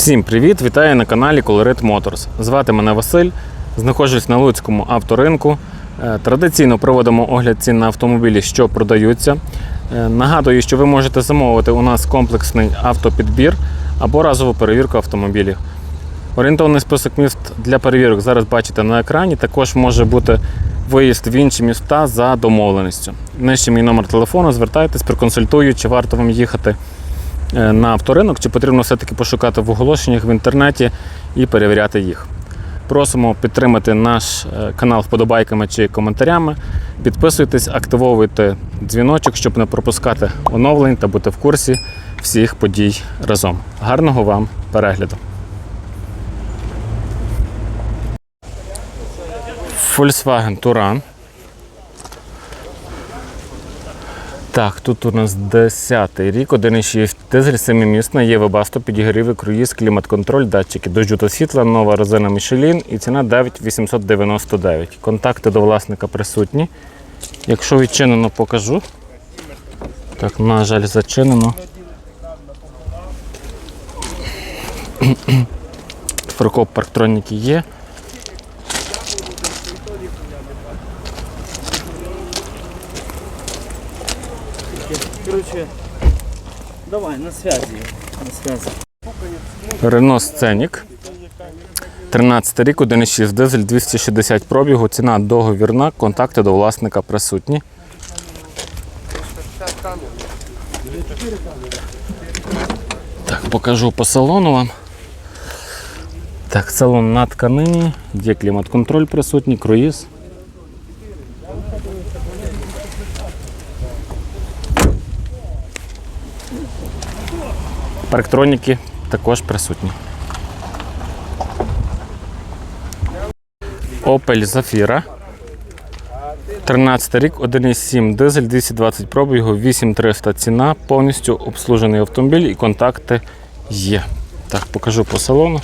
Всім привіт! Вітаю на каналі Colorit Motors. Звати мене Василь. Знаходжусь на Луцькому авторинку. Е, Традиційно проводимо огляд цін на автомобілі, що продаються. Е, Нагадую, що ви можете замовити у нас комплексний автопідбір або разову перевірку автомобілів. Орієнтовний список міст для перевірок зараз бачите на екрані. Також може бути виїзд в інші міста за домовленістю. Нижче мій номер телефону, звертайтесь, проконсультую, чи варто вам їхати на авторинок, чи потрібно все-таки пошукати в оголошеннях в інтернеті і перевіряти їх. Просимо підтримати наш е, канал вподобайками чи коментарями. Підписуйтесь, активовуйте дзвіночок, щоб не пропускати оновлень та бути в курсі всіх подій разом. Гарного вам перегляду! Volkswagen Touran. Так, тут у нас 10-й рік, 1,6 дизель, 7-місна, є вебасто, підігріви, круїз, клімат-контроль, датчики дощу та світла, нова резина Michelin і ціна 9899. Контакти до власника присутні. Якщо відчинено, покажу. Так, на жаль, зачинено. Фаркоп парктроніки є. Давай, на связи. На связи. Renault Scenic. 13 рік, 1,6 дизель, 260 пробігу, ціна договірна, контакти до власника присутні. Так, покажу по салону вам. Так, салон на тканині, є клімат-контроль присутній, круїз. Парктроніки також присутні. Opel Zafira. 13 рік, 1,7 дизель, 220 пробігу, 8300 ціна, повністю обслужений автомобіль і контакти є. Так, покажу по салону.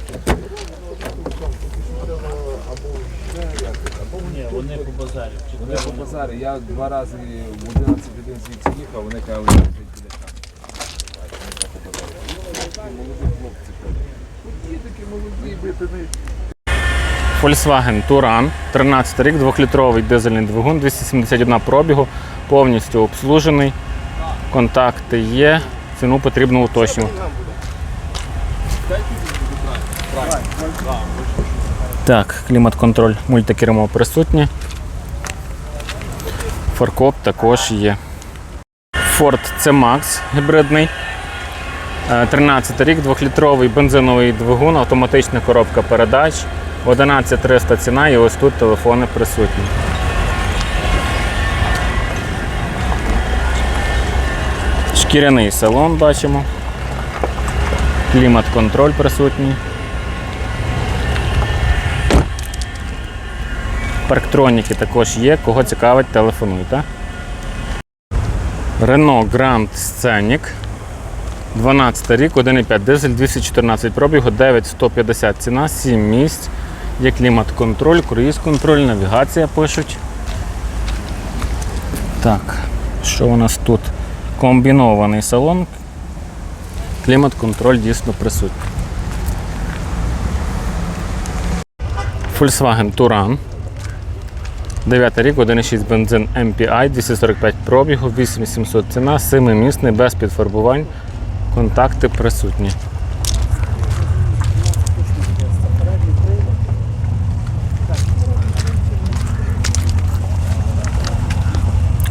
Вони по базарі. Вони по базарі. Я два рази в 11 годин звідси їхав, вони казали, Volkswagen Touran, 13 рік, 2-літровий дизельний двигун, 271 пробігу, повністю обслужений. Контакти є, ціну потрібно уточнювати. Так, клімат-контроль мультикермо присутнє. Фаркоп також є. Ford C-Max гібридний. Е, 13 рік, 2-літровий бензиновий двигун, автоматична коробка передач. 11300 ціна і ось тут телефони присутні. Шкіряний салон бачимо. Клімат-контроль присутній. Парктроніки також є. Кого цікавить, телефонуйте. Renault Grand Scenic. 12 рік, 1,5 дизель, 214 пробігу, 9150 ціна, 7 місць. Є клімат-контроль, круїз-контроль, навігація пишуть. Так, що у нас тут? Комбінований салон. Клімат-контроль дійсно присутній. Volkswagen Touran. 9 рік, 1,6 бензин MPI, 245 пробігу, 8700 ціна, 7-місний, без підфарбувань. Контакти присутні.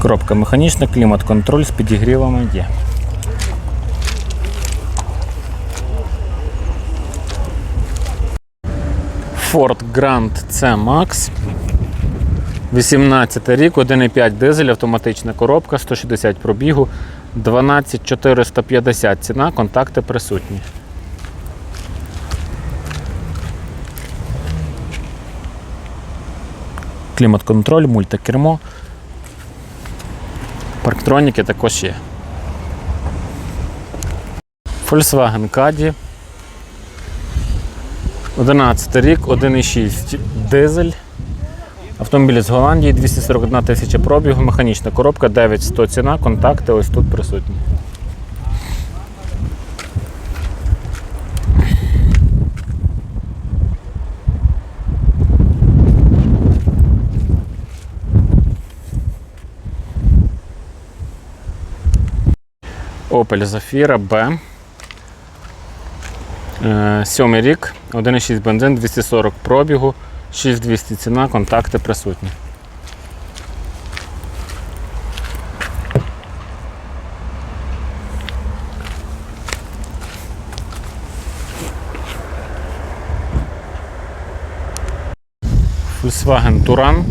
Коробка механічна, клімат-контроль з підігрівами є. Ford Grand C Max. 18 рік, 1,5 дизель, автоматична коробка, 160 пробігу, 12450 ціна, контакти присутні. Клімат-контроль, мультикермо. Парктроніки також є. Volkswagen Caddy. 11 рік, 1,6 дизель. Автомобіль з Голландії 241 тисяча пробігу, механічна коробка, 900 ціна, контакти ось тут присутні. Opel Zafira B. Е, сьомий рік, 1,6 бензин, 240 пробігу. 6200 ціна, контакти присутні. Volkswagen Touran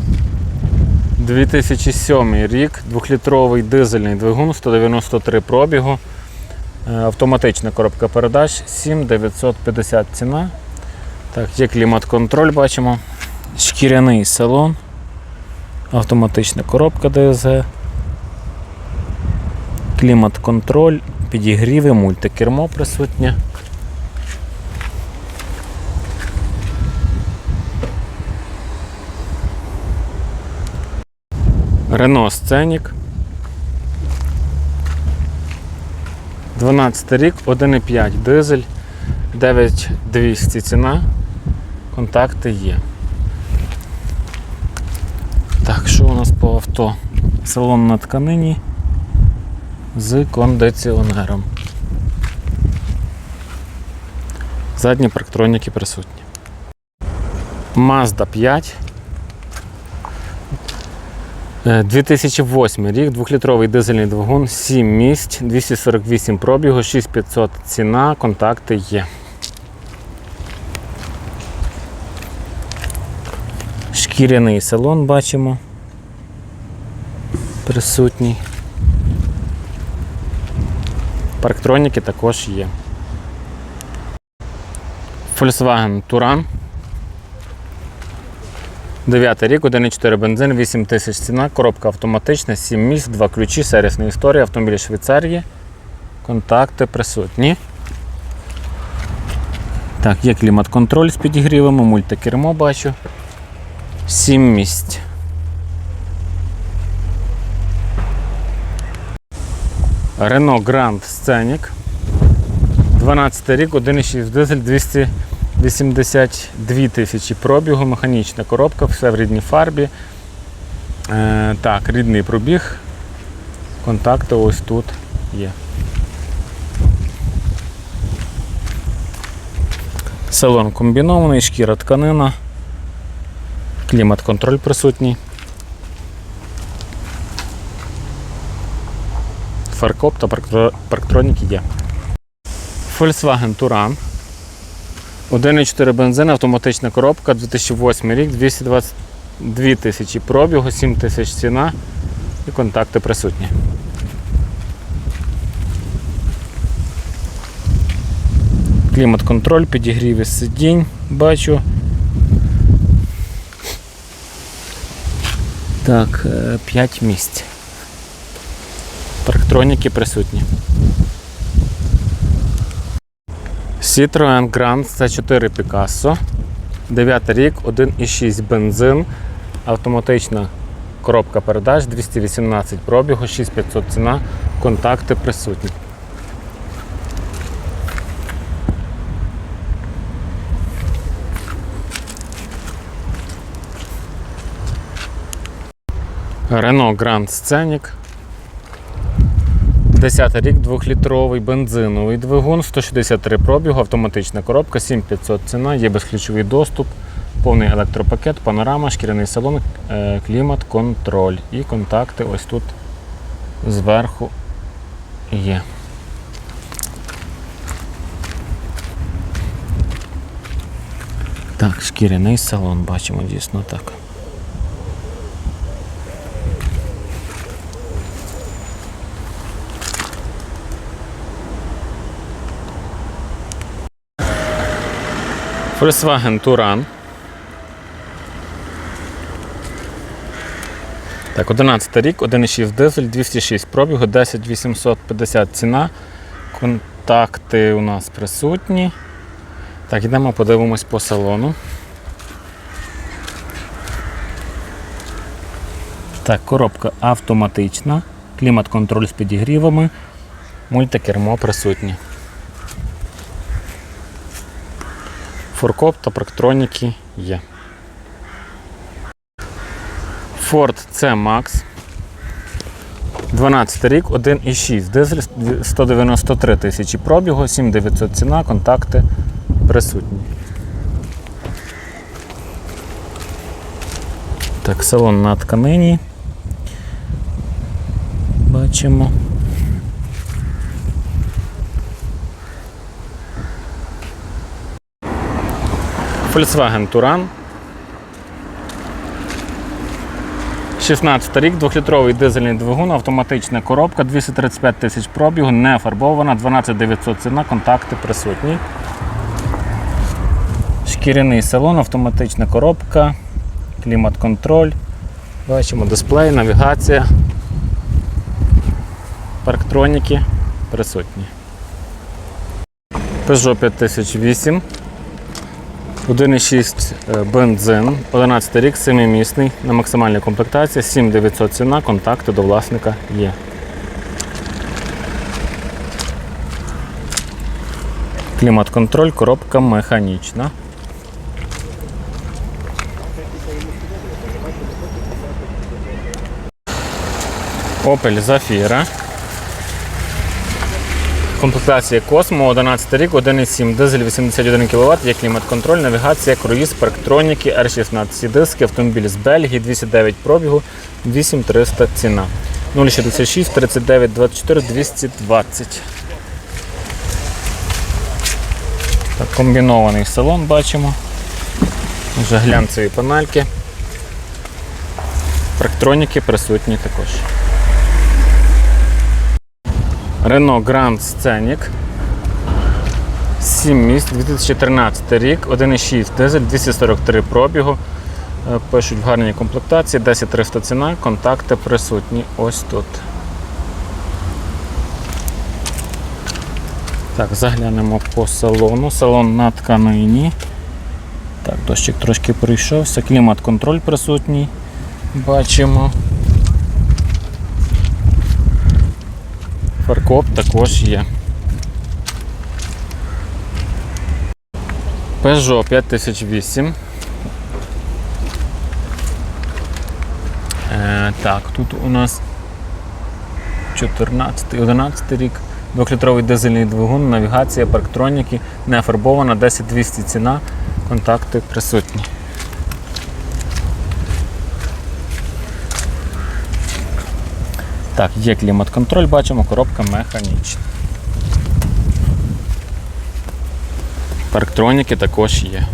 2007 рік, 2-літровий дизельний двигун, 193 пробігу, е, автоматична коробка передач, 7950 ціна. Так, є клімат-контроль, бачимо. Шкіряний салон, автоматична коробка DSG, клімат-контроль, підігріви, мультикермо присутнє. Renault Scenic. 12 рік, 1,5 дизель, 9200 ціна. Контакти є. Так, що у нас по авто? Салон на тканині з кондиціонером. Задні парктроніки присутні. Mazda 5. Е, 2008 рік, 2-літровий дизельний двигун, 7 місць, 248 пробігу, 6500 ціна, контакти є. Шкіряний салон бачимо. Присутній. Парктроніки також є. Volkswagen Touran. 9 рік, 1,4 бензин, 8 тисяч ціна, коробка автоматична, 7 місць, 2 ключі, сервісна історія, автомобіль Швейцарії. Контакти присутні. Так, є клімат-контроль з підігрівами, мультикермо бачу. 7 місць. Renault Grand Scenic. 12 рік, 1,6 дизель, 282 тисячі пробігу, механічна коробка, все в рідній фарбі. Е, так, рідний пробіг. Контакти ось тут є. Салон комбінований, шкіра тканина, клімат-контроль присутній. Фаркоп та парктро- парктроніки є. Volkswagen Touran. 1,4 бензин, автоматична коробка, 2008 рік, 222 тисячі пробігу, 7 тисяч ціна і контакти присутні. Клімат-контроль, підігрів із сидінь, бачу. Так, 5 місць. Парктроніки присутні. Citroen Grand C4 Picasso. 9 рік, 1,6 бензин, автоматична коробка передач, 218 пробігу, 6500 ціна, контакти присутні. Renault Grand Scenic. 10 рік, 2-літровий бензиновий двигун, 163 пробігу, автоматична коробка, 7500 ціна, є безключовий доступ, повний електропакет, панорама, шкіряний салон, е, клімат, контроль. І контакти ось тут зверху є. Так, шкіряний салон, бачимо дійсно так. Volkswagen Touran. Так, 11 рік, 1,6 дизель, 206 пробігу, 10 850 ціна. Контакти у нас присутні. Так, йдемо подивимось по салону. Так, коробка автоматична, клімат-контроль з підігрівами, мультикермо присутні. Форкоп та парктроніки є. Ford C Max. 12 рік, 1,6 дизель, 193 тисячі пробігу, 7900 ціна, контакти присутні. Так, салон на тканині. Бачимо. Volkswagen Touran. 16 рік, 2-літровий дизельний двигун, автоматична коробка, 235 тисяч пробігу, не фарбована, 12900 ціна, контакти присутні. Шкіряний салон, автоматична коробка, клімат-контроль. Бачимо дисплей, навігація, парктроніки присутні. Peugeot 5008. 1,6 е, бензин, 11 рік, 7-місний, на максимальній комплектації, 7900 ціна, контакти до власника є. Клімат-контроль, коробка механічна. Opel Zafira. Комплектація Космо, 11 рік, 1,7, дизель 81 кВт, є клімат-контроль, навігація, круїз, парктроніки, R16 диски, автомобіль з Бельгії, 209 пробігу, 8300 ціна. 066 39 24 220. Так, комбінований салон бачимо. Вже глянцеві панельки. Парктроніки присутні також. Renault Grand Scenic. 7 місць, 2013 рік, 1,6 дизель, 243 пробігу. Е, Пишуть в гарній комплектації, 10300 ціна, контакти присутні ось тут. Так, заглянемо по салону. Салон на тканині. Так, дощик трошки пройшовся. Клімат-контроль присутній. Бачимо. Фаркоп також є. Peugeot 5008. Е, так, тут у нас 14 11 рік. 2-літровий дизельний двигун, навігація, парктроніки, не фарбована, 10200 ціна, контакти присутні. Так, є клімат-контроль, бачимо, коробка механічна. Парктроніки також є.